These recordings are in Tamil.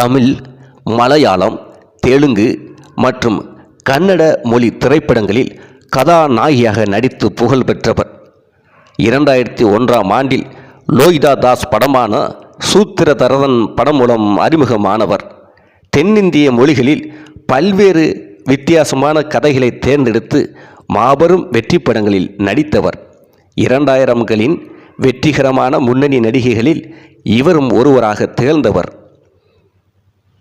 தமிழ் மலையாளம் தெலுங்கு மற்றும் கன்னட மொழி திரைப்படங்களில் கதாநாயகியாக நடித்து புகழ் பெற்றவர். இரண்டாயிரத்தி ஒன்றாம் ஆண்டில் லோகிதா தாஸ் படமான சூத்திரதரதன் படம் மூலம் அறிமுகமானவர். தென்னிந்திய மொழிகளில் பல்வேறு வித்தியாசமான கதைகளை தேர்ந்தெடுத்து மாபெரும் வெற்றி படங்களில் நடித்தவர். இரண்டாயிரம்களின் வெற்றிகரமான முன்னணி நடிகைகளில் இவரும் ஒருவராக திகழ்ந்தவர்.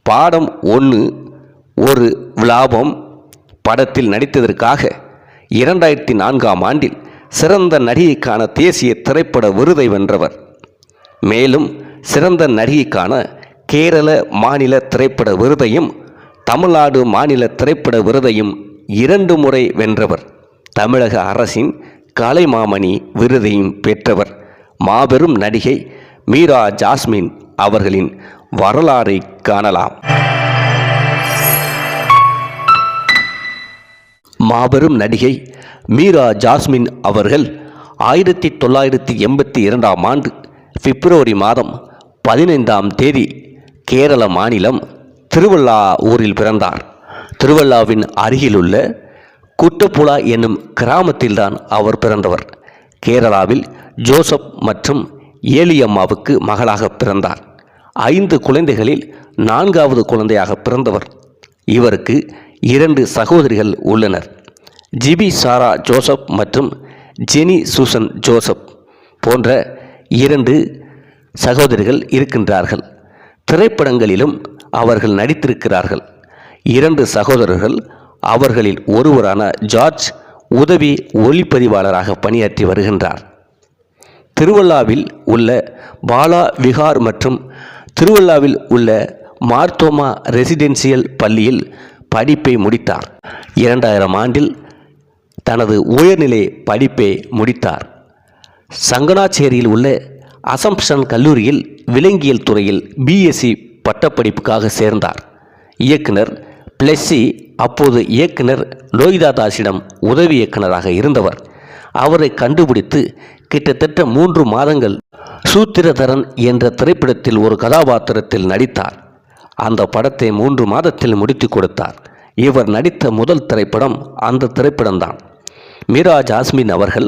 பாடம் ஒன்று ஒரு விலாபம் படத்தில் நடித்ததற்காக இரண்டாயிரத்தி நான்காம் ஆண்டில் சிறந்த நடிகைக்கான தேசிய திரைப்பட விருதை வென்றவர். மேலும் சிறந்த நடிகைக்கான கேரள மாநில திரைப்பட விருதையும் தமிழ்நாடு மாநில திரைப்பட விருதையும் இரண்டு முறை வென்றவர். தமிழக அரசின் கலைமாமணி விருதையும் பெற்றவர். மாபெரும் நடிகை மீரா ஜாஸ்மின் அவர்களின் வரலாறை காணலாம். மாபெரும் நடிகை மீரா ஜாஸ்மின் அவர்கள் ஆயிரத்தி தொள்ளாயிரத்தி எண்பத்தி இரண்டாம் ஆண்டு பிப்ரவரி மாதம் பதினைந்தாம் தேதி கேரள மாநிலம் திருவள்ளா ஊரில் பிறந்தார். திருவள்ளாவின் அருகிலுள்ள குட்டப்புலா என்னும் கிராமத்தில்தான் அவர் பிறந்தவர். கேரளாவில் ஜோசப் மற்றும் ஏலியம்மாவுக்கு மகளாக பிறந்தார். ஐந்து குழந்தைகளில் நான்காவது குழந்தையாக பிறந்தவர். இவருக்கு இரண்டு சகோதரிகள் உள்ளனர். ஜிபி சாரா ஜோசப் மற்றும் ஜெனி சூசன் ஜோசப் போன்ற இரண்டு சகோதரிகள் இருக்கின்றார்கள். திரைப்படங்களிலும் அவர்கள் நடித்திருக்கிறார்கள். இரண்டு சகோதரர்கள் அவர்களில் ஒருவரான ஜார்ஜ் உதவி ஒளிப்பதிவாளராக பணியாற்றி வருகின்றார். திருவள்ளாவில் உள்ள பாலா விகார் மற்றும் திருவள்ளாவில் உள்ள மார்த்தோமா ரெசிடென்சியல் பள்ளியில் படிப்பை முடித்தார். இரண்டாயிரம் ஆண்டில் தனது உயர்நிலை படிப்பை முடித்தார். சங்கனாச்சேரியில் உள்ள அசம்ஷன் கல்லூரியில் விலங்கியல் துறையில் பிஎஸ்சி பட்டப்படிப்புக்காக சேர்ந்தார். இயக்குனர் பிளஸ்ஸி அப்போது இயக்குனர் லோகிதா தாஸிடம் உதவி இயக்குனராக இருந்தவர். அவரை கண்டுபிடித்து கிட்டத்தட்ட மூன்று மாதங்கள் சூத்திரதரன் என்ற திரைப்படத்தில் ஒரு கதாபாத்திரத்தில் நடித்தார். அந்த படத்தை மூன்று மாதத்தில் முடித்து கொடுத்தார். இவர் நடித்த முதல் திரைப்படம் அந்த திரைப்படம்தான். மீரா ஜாஸ்மின் அவர்கள்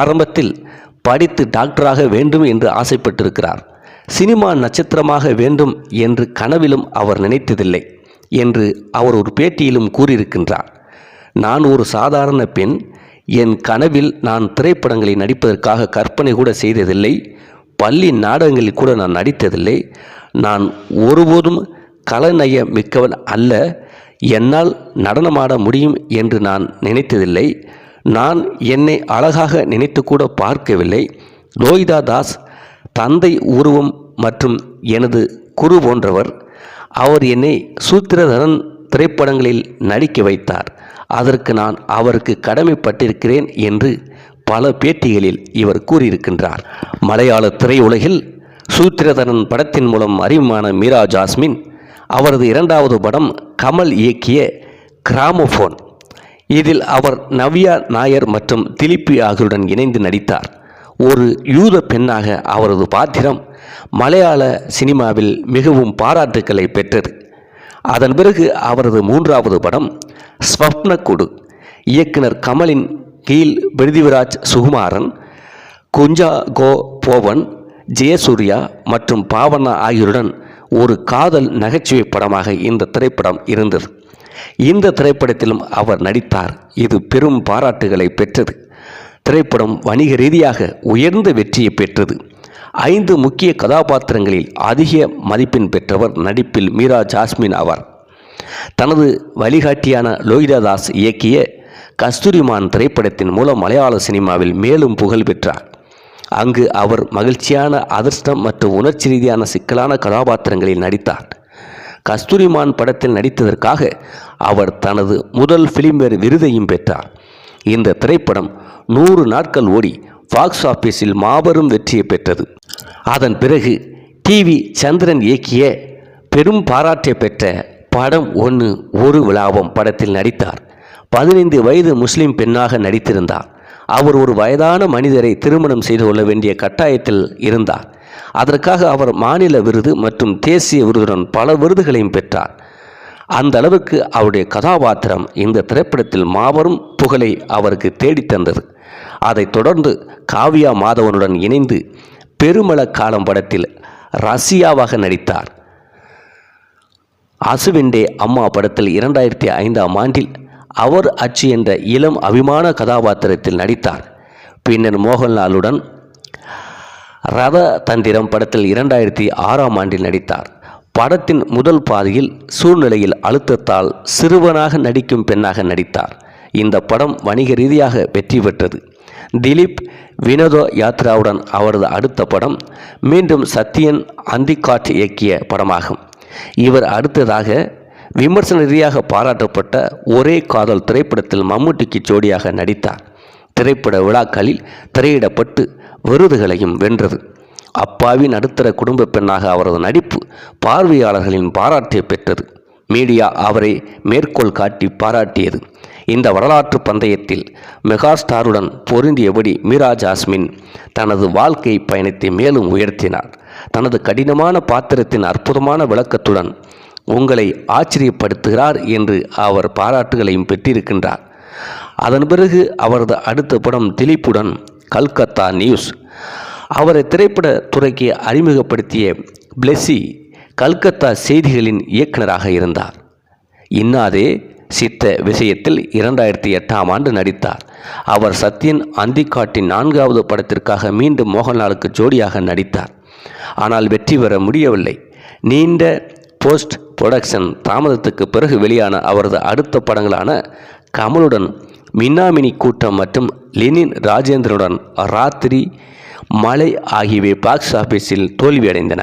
ஆரம்பத்தில் படித்து டாக்டராக வேண்டும் என்று ஆசைப்பட்டிருக்கிறார். சினிமா நட்சத்திரமாக வேண்டும் என்று கனவிலும் அவர் நினைத்ததில்லை என்று அவர் ஒரு பேட்டியிலும் கூறியிருக்கின்றார். நான் ஒரு சாதாரண பெண். என் கனவில் நான் திரைப்படங்களை நடிப்பதற்காக கற்பனை கூட செய்ததில்லை. பள்ளி நாடகங்களில் கூட நான் நடித்ததில்லை. நான் ஒருபோதும் கலநய மிக்கவன் அல்ல. என்னால் நடனமாட முடியும் என்று நான் நினைத்ததில்லை. நான் என்னை அழகாக நினைத்து கூட பார்க்கவில்லை. லோகிதா தாஸ் தந்தை உருவம் மற்றும் எனது குரு போன்றவர். அவர் என்னை சூத்திரதரன் திரைப்படங்களில் நடிக்க வைத்தார். அதற்கு நான் அவருக்கு கடமைப்பட்டிருக்கிறேன் என்று பல பேட்டிகளில் இவர் கூறியிருக்கின்றார். மலையாள திரையுலகில் சூத்திரதரன் படத்தின் மூலம் அறிமுகமான மீரா ஜாஸ்மின் அவரது இரண்டாவது படம் கமல் இயக்கிய கிராமோஃபோன். இதில் அவர் நவ்யா நாயர் மற்றும் திலிப்பி ஆகியோருடன் இணைந்து நடித்தார். ஒரு யூத பெண்ணாக அவரது பாத்திரம் மலையாள சினிமாவில் மிகவும் பாராட்டுக்களை பெற்றது. அதன் பிறகு அவரது மூன்றாவது படம் ஸ்வப்னக்குடு. இயக்குனர் கமலின் கீழ் பிரிதிவிராஜ் சுகுமாரன் குஞ்சா கோ போவன் ஜெயசூர்யா மற்றும் பாவனா ஆகியோருடன் ஒரு காதல் நகைச்சுவை படமாக இந்த திரைப்படம் இருந்தது. இந்த திரைப்படத்திலும் அவர் நடித்தார். இது பெரும் பாராட்டுகளை பெற்றது. திரைப்படம் வணிக ரீதியாக உயர்ந்த வெற்றியை பெற்றது. ஐந்து முக்கிய கதாபாத்திரங்களில் அதிக மதிப்பெண் பெற்றவர் நடிப்பில் மீரா ஜாஸ்மின் ஆவார். தனது வழிகாட்டியான லோகிதா தாஸ் இயக்கிய கஸ்தூரிமான் திரைப்படத்தின் மூலம் மலையாள சினிமாவில் மேலும் புகழ் பெற்றார். அங்கு அவர் மகிழ்ச்சியான அதிர்ஷ்டம் மற்றும் உணர்ச்சி ரீதியான சிக்கலான கதாபாத்திரங்களில் நடித்தார். கஸ்தூரிமான் படத்தில் நடித்ததற்காக அவர் தனது முதல் பிலிம்பேர் விருதையும் பெற்றார். இந்த திரைப்படம் நூறு நாட்கள் ஓடி பாக்ஸ் ஆபீஸில் மாபெரும் வெற்றியை பெற்றது. அதன் பிறகு டிவி சந்திரன் இயக்கிய பெரும் பாராட்டை பெற்ற படம் ஒன்று ஒரு விழாவம் படத்தில் நடித்தார். பதினைந்து வயது முஸ்லிம் பெண்ணாக நடித்திருந்தார். அவர் ஒரு வயதான மனிதரை திருமணம் செய்து கொள்ள வேண்டிய கட்டாயத்தில் இருந்தார். அதற்காக அவர் மாநில விருது மற்றும் தேசிய விருதுடன் பல விருதுகளையும் பெற்றார். அந்த அளவுக்கு அவருடைய கதாபாத்திரம் இந்த திரைப்படத்தில் மாபெரும் புகழை அவருக்கு தேடித் தந்தது. அதைத் தொடர்ந்து காவ்யா மாதவனுடன் இணைந்து பெருமள காலம் படத்தில் ரஷ்யாவாக நடித்தார். அசுவெண்டே அம்மா படத்தில் இரண்டாயிரத்தி ஐந்தாம் ஆண்டில் அவர் அச்சு என்ற இளம் அபிமான கதாபாத்திரத்தில் நடித்தார். பின்னர் மோகன்லாலுடன் ரத தந்திரம் படத்தில் இரண்டாயிரத்தி ஆறாம் ஆண்டில் நடித்தார். படத்தின் முதல் பாதியில் சூழ்நிலையில் அழுத்தத்தால் சிறுவனாக நடிக்கும் பெண்ணாக நடித்தார். இந்த படம் வணிக ரீதியாக வெற்றி பெற்றது. திலீப் வினோத யாத்ராவுடன் அவரது அடுத்த படம் மீண்டும் சத்யன் அந்திகாட் இயக்கிய படமாகும். இவர் அடுத்ததாக விமர்சன ரீதியாக பாராட்டப்பட்ட ஒரே காதல் திரைப்படத்தில் மம்முட்டிக்கு ஜோடியாக நடித்தார். திரைப்பட விழாக்களில் திரையிடப்பட்டு விருதுகளையும் வென்றது. அப்பாவி நடுத்தர குடும்ப பெண்ணாக அவரது நடிப்பு பார்வையாளர்களின் பாராட்டை பெற்றது. மீடியா அவரை மேற்கோள் காட்டி பாராட்டியது. இந்த வரலாற்று பந்தயத்தில் மெகா ஸ்டாருடன் பொருந்தியபடி மீரா ஜாஸ்மின் தனது வாழ்க்கை பயணத்தை மேலும் உயர்த்தினார். தனது கடினமான பாத்திரத்தின் அற்புதமான விளக்கத்துடன் உங்களை ஆச்சரியப்படுத்துகிறார் என்று அவர் பாராட்டுகளையும் பெற்றிருக்கின்றார். அதன் பிறகு அவரது அடுத்த படம் திலீப்புடன் கல்கத்தா நியூஸ். அவரை திரைப்பட துறைக்கு அறிமுகப்படுத்திய பிளெஸி கல்கத்தா செய்திகளின் இயக்குனராக இருந்தார். இன்னாதே சித்த விஷயத்தில் இரண்டாயிரத்தி எட்டாம் ஆண்டு நடித்தார். அவர் சத்யன் அந்திக்காட்டின் நான்காவது படத்திற்காக மீண்டும் மோகன்லாலுக்கு ஜோடியாக நடித்தார். ஆனால் வெற்றி பெற முடியவில்லை. நீண்ட போஸ்ட் புரொடக்ஷன் தாமதத்துக்கு பிறகு வெளியான அவரது அடுத்த படங்களான கமலுடன் மின்னாமினி கூட்டம் மற்றும் லெனின் ராஜேந்திரனுடன் ராத்திரி மலை ஆகியவை பாக்ஸ் ஆபீஸில் தோல்வியடைந்தன.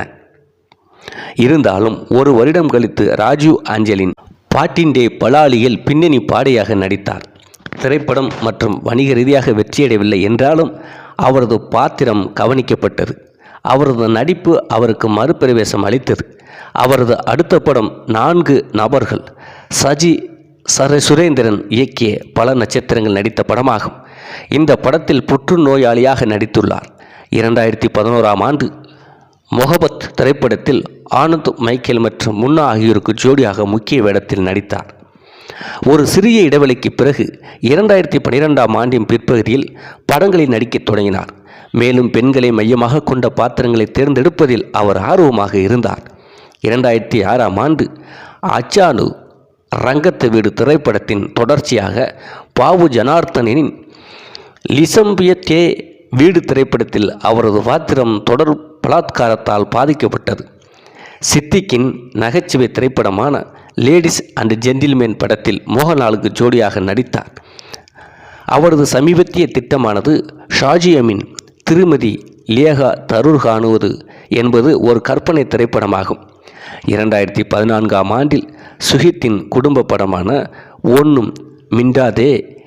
இருந்தாலும் ஒரு வருடம் கழித்து ராஜீவ் ஆஞ்சலின் பாட்டின்டே பலாலியில் பின்னணி பாடையாக நடித்தார். திரைப்படம் மற்றும் வணிக ரீதியாக வெற்றியடையவில்லை என்றாலும் அவரது பாத்திரம் கவனிக்கப்பட்டது. அவரது நடிப்பு அவருக்கு மறுபிரவேசம் அளித்தது. அவரது அடுத்த படம் நான்கு நபர்கள். சஜி சர சுரேந்திரன் இயக்கிய பல நட்சத்திரங்கள் நடித்த படமாகும். இந்த படத்தில் புற்றுநோயாளியாக நடித்துள்ளார். இரண்டாயிரத்தி பதினோராம் ஆண்டு மொஹபத் திரைப்படத்தில் ஆனந்த் மைக்கேல் மற்றும் முன்னா ஆகியோருக்கு ஜோடியாக முக்கிய வேடத்தில் நடித்தார். ஒரு சிறிய இடைவெளிக்கு பிறகு இரண்டாயிரத்தி பனிரெண்டாம் ஆண்டின் பிற்பகுதியில் படங்களில் நடிக்கத் தொடங்கினார். மேலும் பெண்களை மையமாக கொண்ட பாத்திரங்களை தேர்ந்தெடுப்பதில் அவர் ஆர்வமாக இருந்தார். இரண்டாயிரத்தி ஆறாம் ஆண்டு அச்சானு ரங்கத்து வீடு திரைப்படத்தின் தொடர்ச்சியாக பாபு ஜனார்த்தனின் லிசம்பிய தே வீடு திரைப்படத்தில் அவரது பாத்திரம் தொடர் பலாத்காரத்தால் பாதிக்கப்பட்டது. சித்திக்கின் நகைச்சுவை திரைப்படமான லேடிஸ் அண்ட் ஜென்டில்மேன் படத்தில் மோகன்லாலுக்கு ஜோடியாக நடித்தார். அவரது சமீபத்திய திட்டமானது ஷாஜியமின் திருமதி லேகா தரூர் காணுவது என்பது ஒரு கற்பனை திரைப்படமாகும். இரண்டாயிரத்தி பதினான்காம் ஆண்டில் சுஹித்தின் குடும்ப படமான ஒன்றும் மிண்டாதே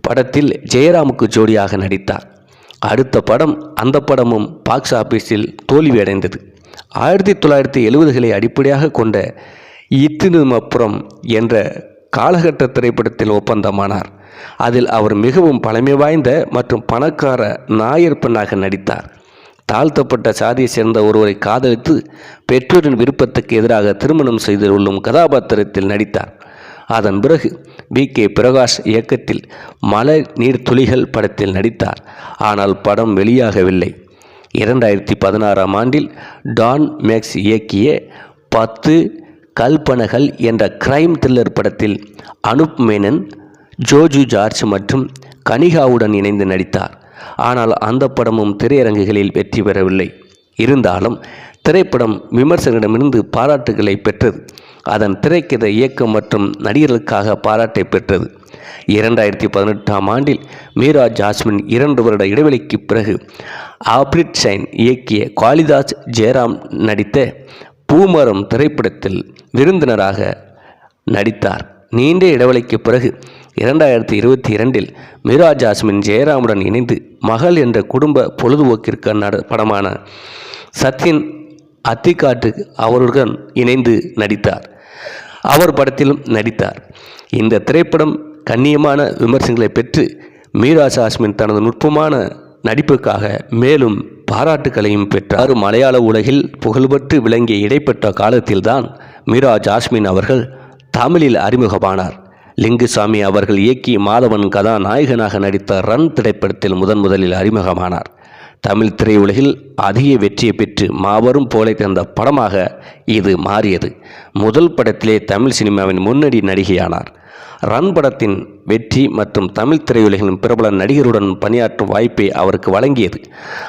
படத்தில் ஜெயராமுக்கு ஜோடியாக நடித்தார். அடுத்த படம் அந்த படமும் பாக்ஸ் ஆபீஸில் தோல்வியடைந்தது. ஆயிரத்தி தொள்ளாயிரத்தி எழுபதுகளை அடிப்படையாக கொண்ட இத்தினுமப்புறம் என்ற காலகட்ட திரைப்படத்தில் ஒப்பந்தமானார். அதில் அவர் மிகவும் பழமை வாய்ந்த மற்றும் பணக்கார நாயர் பெண்ணாக நடித்தார். தாழ்த்தப்பட்ட சாதியை சேர்ந்த ஒருவரை காதலித்து பெற்றோரின் விருப்பத்துக்கு எதிராக திருமணம் செய்து கொள்ளும் கதாபாத்திரத்தில் நடித்தார். அதன் பிறகு வி. கே. பிரகாஷ் இயக்கத்தில் மலை நீர்த்துளிகள் படத்தில் நடித்தார். ஆனால் படம் வெளியாகவில்லை. இரண்டாயிரத்தி பதினாறாம் ஆண்டில் டான் மேக்ஸ் இயக்கிய பத்து கல்பனகள் என்ற கிரைம் த்ரில்லர் படத்தில் அனுப் மேனன் ஜோஜு ஜார்ஜ் மற்றும் கனிகாவுடன் இணைந்து நடித்தார். ஆனால் அந்த படமும் திரையரங்குகளில் வெற்றி பெறவில்லை. இருந்தாலும் திரைப்படம் விமர்சகரிடமிருந்து பாராட்டுகளை பெற்றது. அதன் திரைக்கதை இயக்கம் மற்றும் நடிகர்களுக்காக பாராட்டை பெற்றது. இரண்டாயிரத்தி பதினெட்டாம் ஆண்டில் மீரா ஜாஸ்மின் இரண்டு வருட இடைவெளிக்கு பிறகு ஆப்ரிட் ஷைன் இயக்கிய காளிதாஸ் ஜெயராம் நடித்த பூமரம் திரைப்படத்தில் விருந்தினராக நடித்தார். நீண்ட இடைவெளிக்கு பிறகு இரண்டாயிரத்தி இருபத்தி இரண்டில் மீரா ஜாஸ்மின் ஜெயராமுடன் இணைந்து மகள் என்ற குடும்ப பொழுதுபோக்கிற்கு நட படமான சத்யன் அத்திக்காட்டு அவருடன் இணைந்து நடித்தார். அவர் படத்திலும் நடித்தார். இந்த திரைப்படம் கண்ணியமான விமர்சனங்களை பெற்று மீரா ஜாஸ்மின் தனது நுட்பமான நடிப்புக்காக மேலும் பாராட்டுக்களையும் பெற்றார். மலையாள உலகில் புகழ்பெற்று விளங்கிய இடைப்பட்ட காலத்தில்தான் மீரா ஜாஸ்மின் அவர்கள் தமிழில் அறிமுகமானார். லிங்குசாமி அவர்கள் இயக்கி மாதவன் கதாநாயகனாக நடித்த ரன் திரைப்படத்தில் முதன் முதலில் அறிமுகமானார். தமிழ் திரையுலகில் அதிக வெற்றியை பெற்று மாபெரும் போலை தந்த படமாக இது மாறியது. முதல் படத்திலே தமிழ் சினிமாவின் முன்னணி நடிகையானார். ரன் படத்தின் வெற்றி மற்றும் தமிழ் திரையுலகின் பிரபல நடிகருடன் பணியாற்றும் வாய்ப்பை அவருக்கு வழங்கியது.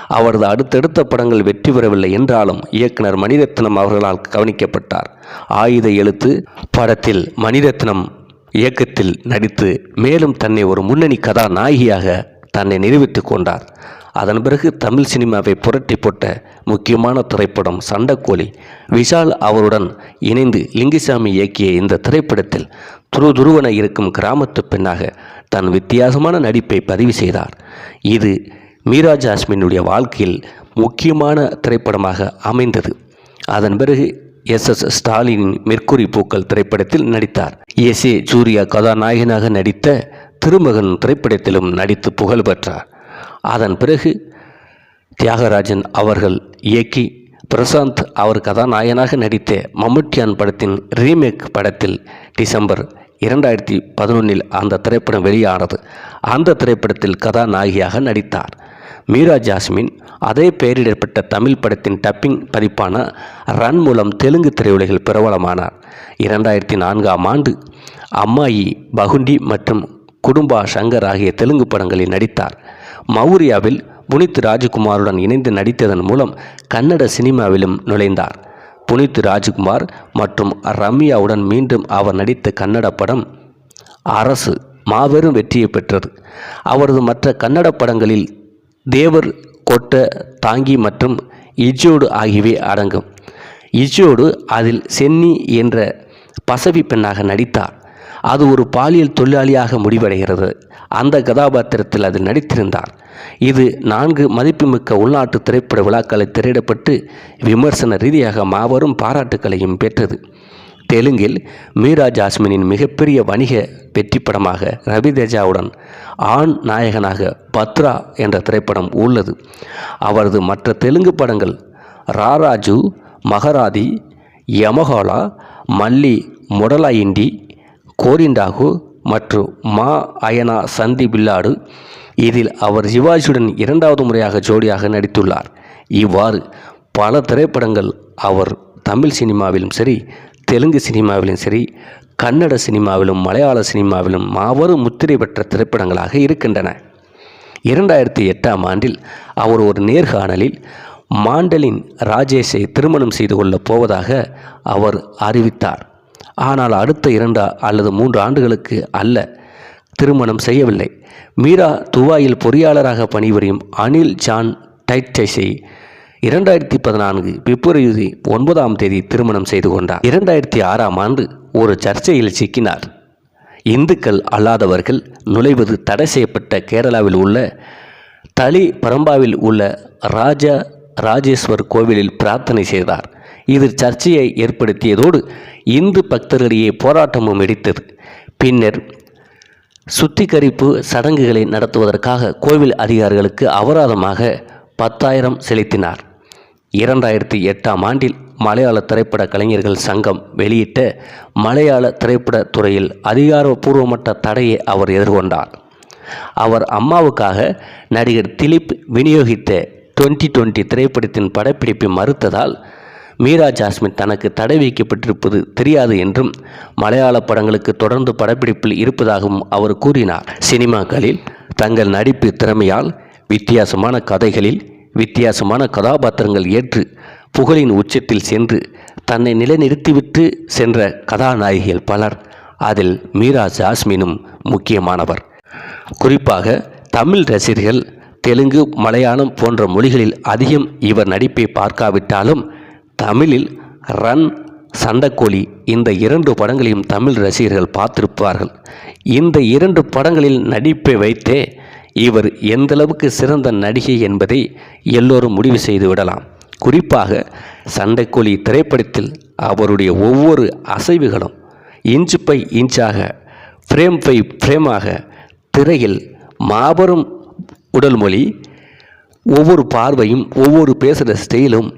அவரது அடுத்தடுத்த படங்கள் வெற்றி பெறவில்லை என்றாலும் இயக்குனர் மணிரத்னம் அவர்களால் கவனிக்கப்பட்டார். ஆயுத எழுத்து படத்தில் மணிரத்னம் இயக்கத்தில் நடித்து மேலும் தன்னை ஒரு முன்னணி கதாநாயகியாக தன்னை நிரூபித்து கொண்டார். அதன் பிறகு தமிழ் சினிமாவை புரட்டி போட்ட முக்கியமான திரைப்படம் சண்டக்கோழி. விஷால் அவருடன் இணைந்து லிங்குசாமி இயக்கிய இந்த திரைப்படத்தில் துரு துருவன இருக்கும் கிராமத்து பெண்ணாக தன் வித்தியாசமான நடிப்பை பதிவு செய்தார். இது மீரா ஜாஸ்மினுடைய வாழ்க்கையில் முக்கியமான திரைப்படமாக அமைந்தது. அதன் பிறகு எஸ் எஸ் ஸ்டாலினின் மெர்க்குரி பூக்கள் திரைப்படத்தில் நடித்தார். எஸ் ஏ சூர்யா கதாநாயகனாக நடித்த திருமகன் திரைப்படத்திலும் நடித்து புகழ் பெற்றார். அதன் பிறகு தியாகராஜன் அவர்கள் இயக்கி பிரசாந்த் அவர் கதாநாயகனாக நடித்த மம்முட்டியான் படத்தின் ரீமேக் படத்தில் டிசம்பர் இரண்டாயிரத்தி பதினொன்றில் அந்த திரைப்படம் வெளியானது. அந்த திரைப்படத்தில் கதாநாயகியாக நடித்தார். மீரா ஜாஸ்மின் அதே பெயரிடப்பட்ட தமிழ் படத்தின் டப்பிங் பதிப்பான ரன் மூலம் தெலுங்கு திரையுலகில் பிரபலமானார். இரண்டாயிரத்தி நான்காம் ஆண்டு அம்மாயி பகுண்டி மற்றும் குடும்பா சங்கர் ஆகிய தெலுங்கு படங்களில் நடித்தார். மவுரியாவில் புனித் ராஜ்குமாருடன் இணைந்து நடித்ததன் மூலம் கன்னட சினிமாவிலும் நுழைந்தார். புனித் ராஜ்குமார் மற்றும் ரம்யாவுடன் மீண்டும் அவர் நடித்த கன்னட படம் அரசு மாபெரும் வெற்றியை பெற்றது. அவரது மற்ற கன்னட படங்களில் தேவர் கொட்ட தாங்கி மற்றும் இஜோடு ஆகியவை அடங்கும். இஜோடு அதில் சென்னி என்ற பசவி பெண்ணாக நடித்தார். அது ஒரு பாலியல் தொழிலாளியாக முடிவடைகிறது. அந்த கதாபாத்திரத்தில் அதில் நடித்திருந்தார். இது நான்கு மதிப்புமிக்க உள்நாட்டு திரைப்பட விழாக்களை திரையிடப்பட்டு விமர்சன ரீதியாக மாபெரும் பாராட்டுக்களையும் பெற்றது. தெலுங்கில் மீரா ஜாஸ்மினின் மிகப்பெரிய வணிக வெற்றி படமாக ரவி தேஜாவுடன் ஆண் நாயகனாக பத்ரா என்ற திரைப்படம் உள்ளது. அவரது மற்ற தெலுங்கு படங்கள் ராராஜு மகராதி யமஹோலா மல்லி முடலாயிண்டி கோரிண்டாகு மற்றும் மா அயனா சந்தி பில்லாடு. இதில் அவர் சிவாஜியுடன் இரண்டாவது முறையாக ஜோடியாக நடித்துள்ளார். இவ்வாறு பல திரைப்படங்கள் அவர் தமிழ் சினிமாவிலும் சரி தெலுங்கு சினிமாவிலும் சரி கன்னட சினிமாவிலும் மலையாள சினிமாவிலும் மாபெரும் முத்திரை பெற்ற திரைப்படங்களாக இருக்கின்றன. இரண்டாயிரத்தி எட்டாம் ஆண்டில் அவர் ஒரு நேர்காணலில் மாண்டலின் ராஜேஷை திருமணம் செய்து கொள்ளப் போவதாக அவர் அறிவித்தார். ஆனால் அடுத்த இரண்டு அல்லது மூன்று ஆண்டுகளுக்கு அல்ல திருமணம் செய்யவில்லை. மீரா துவாயில் பொறியாளராக பணிபுரியும் அனில் ஜான் டைட்டைஸை இரண்டாயிரத்தி பதினான்கு பிப்ரவரி ஒன்பதாம் தேதி திருமணம் செய்து கொண்டார். இரண்டாயிரத்தி ஆறாம் ஆண்டு ஒரு சர்ச்சையில் சிக்கினார். இந்துக்கள் அல்லாதவர்கள் நுழைவது தடை செய்யப்பட்ட கேரளாவில் உள்ள தளி பரம்பாவில் உள்ள ராஜா ராஜேஸ்வர் கோவிலில் பிரார்த்தனை செய்தார். இது சர்ச்சையை ஏற்படுத்தியதோடு இந்து பக்தர்களிடையே போராட்டமும் வெடித்தது. பின்னர் சுத்திகரிப்பு சடங்குகளை நடத்துவதற்காக கோவில் அதிகாரிகளுக்கு அபராதமாக பத்தாயிரம் செலுத்தினார். இரண்டாயிரத்தி எட்டாம் ஆண்டில் மலையாள திரைப்பட கலைஞர்கள் சங்கம் வெளியிட்ட மலையாள திரைப்பட துறையில் அதிகாரப்பூர்வமற்ற தடையை அவர் எதிர்கொண்டார். அவர் அம்மாவுக்காக நடிகர் திலீப் விநியோகித்த டுவெண்ட்டி டுவெண்ட்டி திரைப்படத்தின் படப்பிடிப்பை மறுத்ததால் மீரா ஜாஸ்மின் தனக்கு தடை வைக்கப்பட்டிருப்பது தெரியாது என்றும் மலையாள படங்களுக்கு தொடர்ந்து படப்பிடிப்பில் இருப்பதாகவும் அவர் கூறினார். சினிமாக்களில் தங்கள் நடிப்பு திறமையால் வித்தியாசமான கதைகளில் வித்தியாசமான கதாபாத்திரங்கள் ஏற்று புகழின் உச்சத்தில் சென்று தன்னை நிலைநிறுத்திவிட்டு சென்ற கதாநாயகிகள் பலர். அதில் மீரா ஜாஸ்மினும் முக்கியமானவர். குறிப்பாக தமிழ் ரசிகர்கள் தெலுங்கு மலையாளம் போன்ற மொழிகளில் அதிகம் இவர் நடிப்பை பார்க்காவிட்டாலும் தமிழில் ரன் சண்டக்கோழி இந்த இரண்டு படங்களையும் தமிழ் ரசிகர்கள் பார்த்திருப்பார்கள். இந்த இரண்டு படங்களில் நடிப்பை வைத்தே இவர் எந்தளவுக்கு சிறந்த நடிகை என்பதை எல்லோரும் முடிவு செய்து விடலாம். குறிப்பாக சண்டைக்கோழி திரைப்படத்தில் அவருடைய ஒவ்வொரு அசைவுகளும் இன்ச்சு பை இன்ச்சாக ஃப்ரேம் பை ஃப்ரேமாக திரையில் மாபெரும் உடல் மொழி ஒவ்வொரு பார்வையும் ஒவ்வொரு பேசுகிற ஸ்டைலும்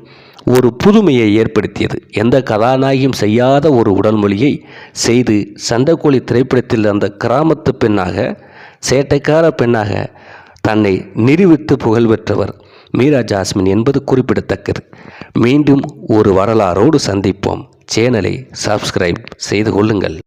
ஒரு புதுமையை ஏற்படுத்தியது. எந்த கதாநாயகியும் செய்யாத ஒரு உடல் மொழியை செய்து சண்டைக்கோழி திரைப்படத்தில் அந்த கிராமத்து பெண்ணாக சேட்டைக்கார பெண்ணாக தன்னை நிரூபித்து புகழ் பெற்றவர் மீரா ஜாஸ்மின் என்பது குறிப்பிடத்தக்கது. மீண்டும் ஒரு வரலாறோடு சந்திப்போம். சேனலை சப்ஸ்கிரைப் செய்து கொள்ளுங்கள்.